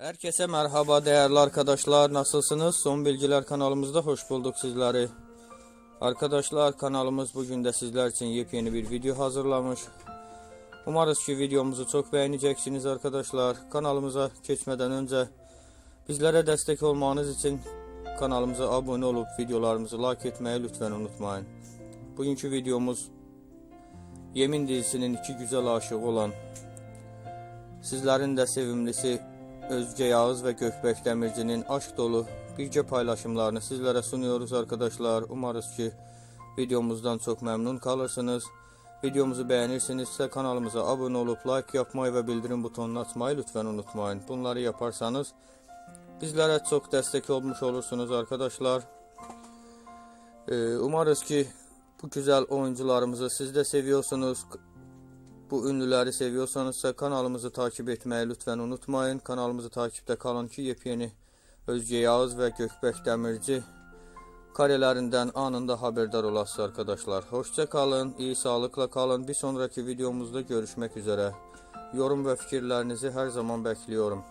Herkese merhaba değerli arkadaşlar. Nasılsınız? Son Bilgiler kanalımızda hoş bulduk sizleri. Arkadaşlar kanalımız bugün de sizler için yepyeni bir video hazırlamış. Umarız ki videomuzu çok beğeneceksiniz arkadaşlar. Kanalımıza geçmeden önce bizlere destek olmanız için kanalımıza abone olup videolarımızı like etmeyi lütfen unutmayın. Bugünkü videomuz Yemin dizisinin iki güzel aşığı olan Sizlerin de sevimlisi Özge Yağız ve Gökbek Demirci'nin aşk dolu birce paylaşımlarını sizlere sunuyoruz arkadaşlar. Umarız ki videomuzdan çok memnun kalırsınız. Videomuzu beğenirsinizse kanalımıza abone olup like yapmayı ve bildirim butonunu açmayı lütfen unutmayın. Bunları yaparsanız bizlere çok destek olmuş olursunuz arkadaşlar. Ee, umarız ki bu güzel oyuncularımızı siz de seviyorsunuz. Bu ünlüleri seviyorsanızsa kanalımızı takip etmeyi lütfen unutmayın. Kanalımızı takipte kalın ki yepyeni Özge Yağız ve Gökbek Demirci karelerinden anında haberdar olasınız arkadaşlar. Hoşça kalın, iyi sağlıkla kalın. Bir sonraki videomuzda görüşmek üzere. Yorum ve fikirlerinizi her zaman bekliyorum.